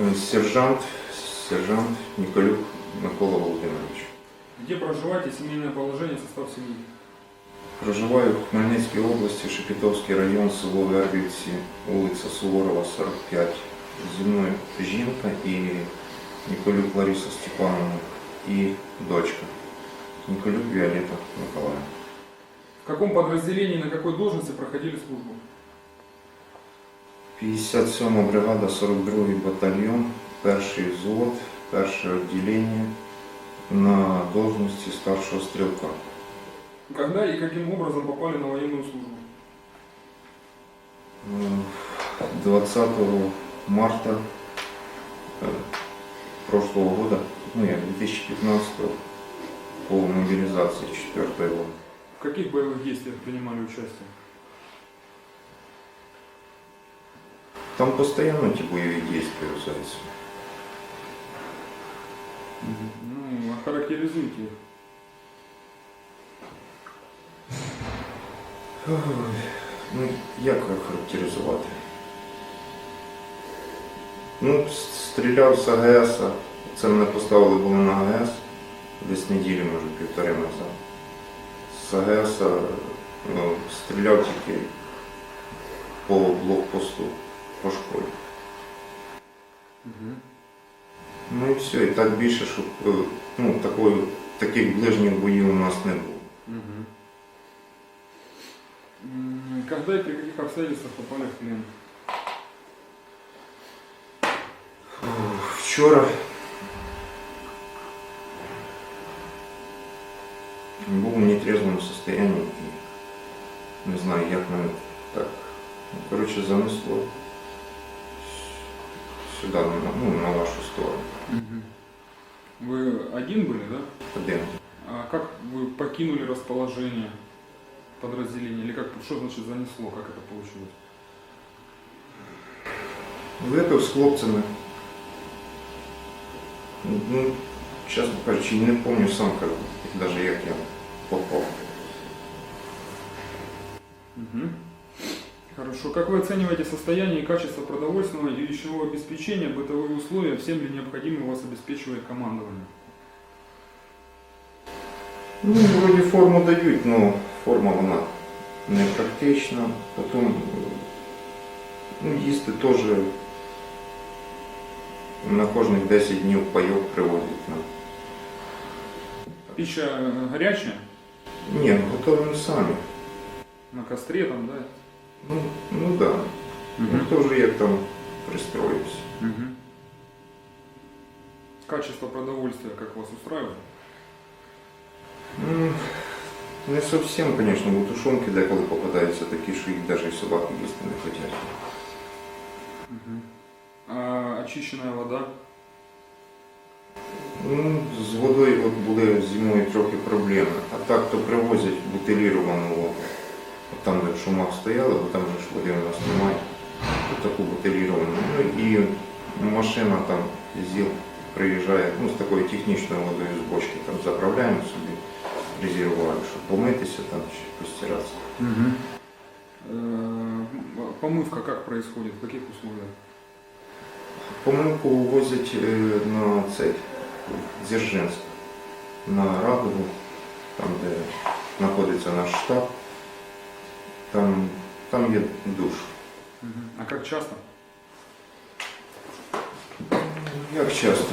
Е, Сержант, сержант Ніколюк Микола Володимирович. Где проживаете, семейное положение, состав семьи? Проживаю в Хмельницькій області, Шепетовський район, село Вербівці, вулиця Суворова, 45. Зі мною жінка і Ніколюк Лариса Степановна і дочка. Ніколюк Віолетта Миколаївна. В каком подразделении, на какой должности проходили службу? 57 бригада, 42 батальйон, перший взвод, перше відділення на должності старшого стрілка. Когда и каким образом попали на военную службу? Е, 20 марта е, прошлого года, ну як 2015 по мобилизации 4 года. В каких боевых действиях принимали участие? Там постоянно эти боевые действия зайцы. Ну, охарактеризуйте их. Ой, Ну, як характеризувати? Ну, с- стріляв з АГС, це мене поставили було на АГС десь неділі, може, півтори назад. З АГС ну, стріляв тільки по блокпосту, по школі. Ну і все, і так більше, щоб е, ну, такої, таких ближніх боїв у нас не було. Когда и при каких обстоятельствах попали в плен? Вчора був в нетрезвому состоянии і не знаю, як мене так. Ну, коротше, занесло с- сюди, на, ну, на вашу сторону. Вы один были, да? Один. А как вы покинули расположение подразделения? Или как, что значит занесло? Как это получилось? Випив з хлопцями. Ну, чесно кажучи, не пам'ятаю сам, як, навіть як я попав. Мгм. Хорошо. Как вы оцениваете состояние и качество продовольственного и пищевого обеспечения, бытовые условия, всем ли необходимо вас обеспечивает командование? Ну, вроді форму дають, але форма вона не практична. Потім ну, їсти теж на кожних 10 днів пайок привозять нам. Пища э, горячая? Ні, готуємо самі. На костре там, да? Ну, ну да. Ну, теж як там пристроївся. Мгм. Качество продовольствия как вас устраивает? Ну, не зовсім, звісно, бо тушонки деколи попадаються такі, що їх навіть собаки їсти не хочуть. А очищенная вода? Ну, з водою от були зимою трохи проблеми. А так то привозять бутиліровану воду. От там, де в шумах стояли, бо там же ж води у нас немає. От таку бутиліровану. Ну і машина там ЗІЛ приїжджає, ну, з такою технічною водою з бочки там заправляємо собі резервуар, щоб помитися там чи постиратися. Э, Помывка как происходит? В каких условиях? Помилку возять е, на цей в Дзержинськ, на Радову, там, де знаходиться наш штаб. Там, там є душ. А как часто? Як часто?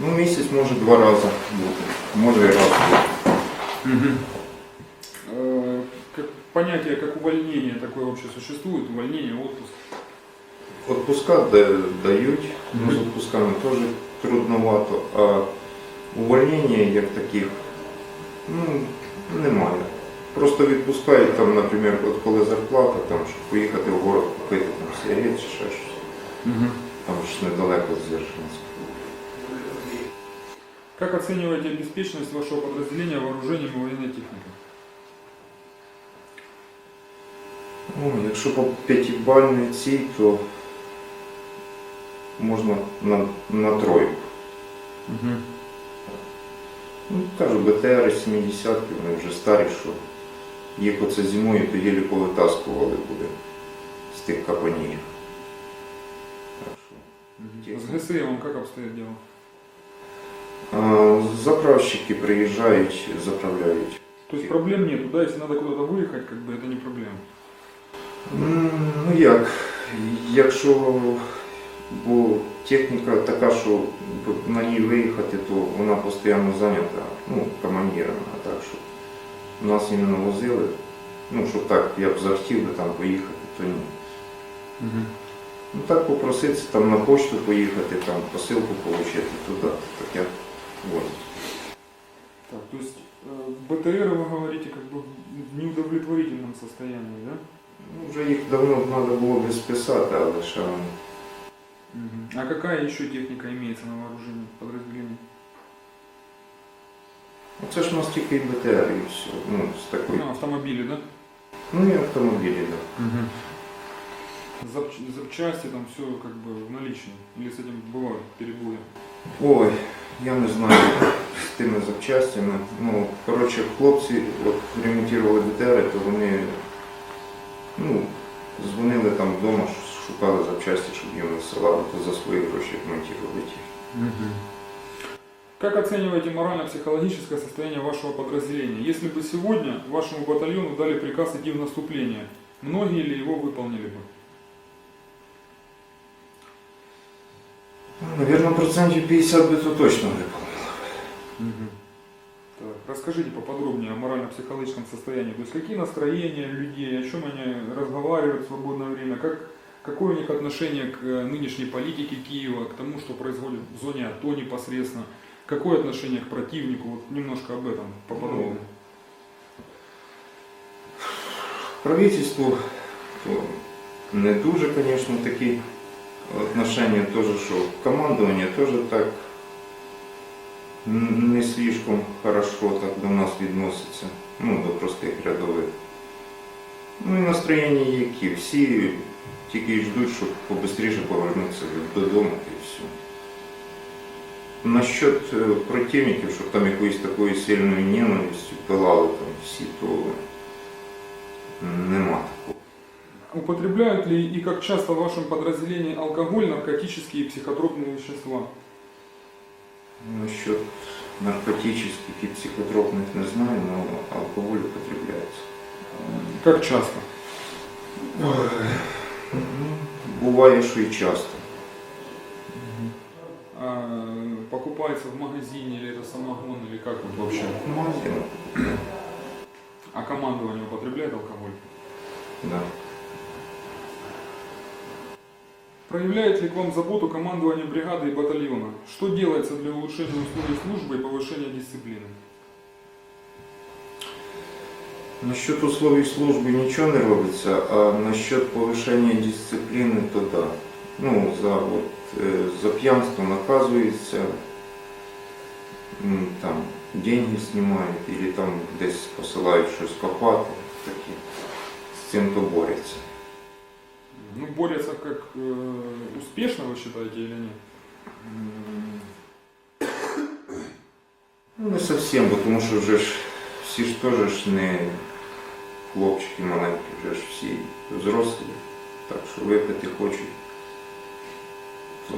Ну, місяць може два рази бути, може і раз бути. Э, как- Понятие как увольнение такое вообще существует? Увольнение, отпуск? Отпуска да- дають, ну, з отпусками теж трудновато, а увольнення як таких ну, немає. Просто відпускають там, наприклад, от коли зарплата, там, щоб поїхати в город купити там сигарет чи ще щось. Там ж недалеко з Дзержинська. Как оцениваете обеспеченность вашего подразделения вооружением и военной техникой? Ну, якщо по п'ятибальній цій, то можна на, на тройку. Ну, кажу, БТР 70 вони вже старі, що їх оце зимою то єлі повитаскували буде з тих капонів. Так що С ГСМом как обстоит дело? А, Заправщики приїжджають, заправляють. То есть проблем нету, да? Если надо куда-то выехать, как бы это не проблема. М, Ну як, якщо бо техніка така, що на ній виїхати, то вона постійно зайнята, ну, командиром, а так що нас іменно возили. Ну, щоб так, я б захотів би там поїхати, то ні. Ну так попроситися там на почту поїхати, там посилку отримати туди, то таке возять. Так, то есть э, БТР вы говорите как бы в неудовлетворительном состоянии, да? Ну, вже їх давно треба було би списати, але ще вони. А какая еще техника имеется на вооружении подразделений? Ну, Це ж у нас тільки і БТР і все. Ну, з такої. Ну, автомобили, да? Ну і автомобілі, так. Да. Запч- запчасти там все как бы в наличии. Или с этим бывают перебои? Ой, я не знаю з тими запчастями. Ну, коротше, хлопці от, ремонтували БТР, то вони ну, дзвонили там вдома, ш- шукали запчасті, щоб їм висилали, то за свої гроші ремонтували ті. Как оцениваете морально-психологическое состояние вашего подразделения? Если бы сегодня вашему батальону дали приказ идти в наступление, многие ли его выполнили бы? Ну, Навірно, процентів 50 би то точно виповнили. Так, расскажите поподробнее о морально-психологическом состоянии. То есть какие настроения людей, о чем они разговаривают в свободное время, как, какое у них отношение к э, нынешней политике Киева, к тому, что происходит в зоне АТО непосредственно, какое отношение к противнику, вот немножко об этом поподробнее. Правительству то не дуже, звісно, такі отношення теж, що командування теж так н- не слишком хорошо так до нас відноситься, ну, до простих рядових. Ну і настроєння які. Всі тільки й ждуть, щоб побистріше повернутися додому та і все. Насчет е, противників, щоб там якоїсь такої сильної ненависті пилали там всі, то нема такого. Употребляют ли и как часто в вашем подразделении алкоголь, наркотические и психотропные вещества? Насчет наркотических и психотропных не знаю, но алкоголь употребляется. Как часто? Ну, Буває, що і часто. покупается в магазине или это самогон или как вот вообще? В магазинах, А командование употребляет алкоголь? да. Проявляет ли к вам заботу командование бригады и батальона? Что делается для улучшения условий службы и повышения дисциплины? Насчет условий служби нічого не робиться, а насчет повишення дисципліни, то да. Ну, за, от, е, за п'янство наказується, м, там деньги знімають, або там десь посилають щось копати, такі. З цим то борються. Ну, борются как э, успешно, вы считаете, или нет? М, Ну, не зовсім, бо тому що вже ж всі ж теж ж не хлопчики маленькі, вже ж всі взрослі. Так що випити хочуть, то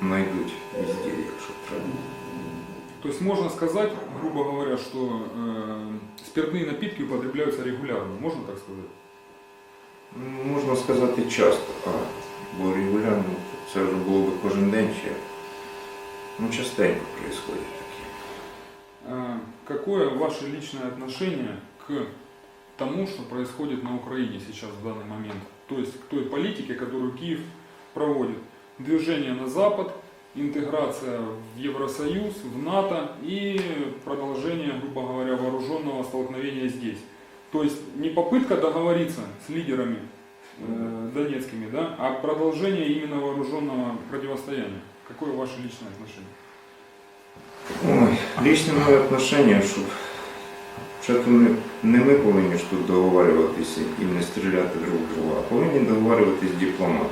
знайдуть везде, якщо треба. То есть можно сказать, грубо говоря, что э, спиртные напитки употребляются регулярно, можно так сказать? Ну, Можна сказати часто, а бо регулярно це вже було би кожен день ще. Ну, частенько відбувається таке. А, Какое ваше личное отношение к тому, что происходит на Украине сейчас в данный момент? То есть к той политике, которую Киев проводит. Движение на Запад, интеграция в Евросоюз, в НАТО и продолжение, грубо говоря, вооруженного столкновения здесь. То есть не попытка договориться с лидерами э, донецкими, да, а продолжение именно вооруженного противостояния. Какое ваше личное отношение? Ой, лічне моє отношення, щоб ще то не, не ми повинні ж тут договорюватися і не стріляти друг в друга, а повинні договорюватись дипломати.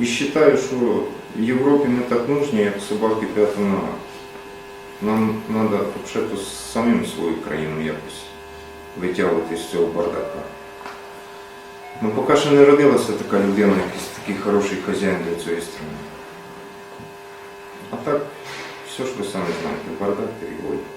І вважаю, що в Європі не так нужні, як собаки п'ята нога. Нам треба взагалі самим свою країну якось витягувати з цього бардака. Ну, поки що не родилася така людина, якась такий хороший хазяїн для цієї країни. А так, все ж ви самі знаєте, бардак переводить.